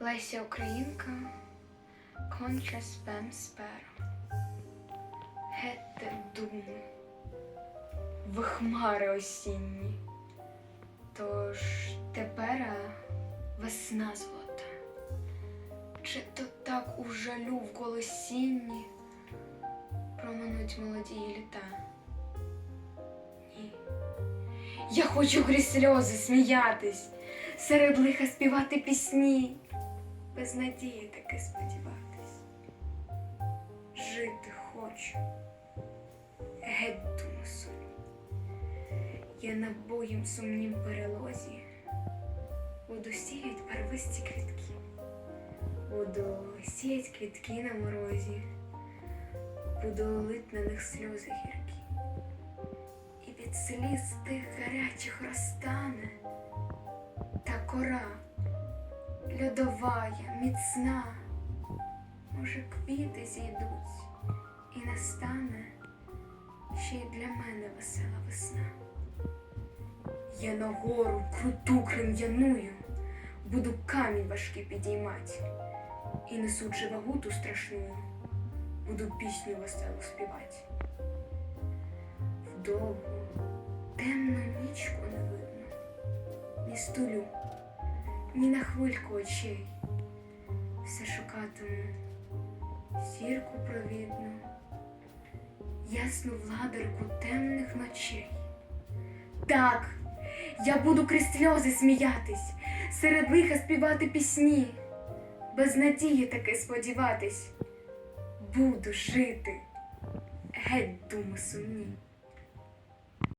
Леся Українка, конча спем сперо. Гетте думи, в хмари осінні. Тож тепера весна золота. Чи то так у жалю в колосінні проминуть молоді літа? Я хочу крізь сльози сміятись, серед лиха співати пісні, без надії таки сподіватись. Жити хочу, геть думу сумні. Я на боєм сумнім перелозі. Буду сіять барвисті квітки, буду сіять квітки на морозі, буду лить на них сльози гіркі, від сліз тих гарячих розтане та кора льодовая, міцна, може, квіти зійдуть, і настане ще й для мене весела весна. Я на гору круту крем'яную, буду камінь важкий підіймать, і несучи вагу ту страшну, буду пісню веселу співати. Вдовгу темну нічку не видно, ні столю, ні на хвильку очей. Все шукатиму зірку провідну, ясну владарку темних ночей. Так, я буду крізь сльози сміятись, серед лиха співати пісні, без надії таки сподіватись, буду жити, геть думи сумні.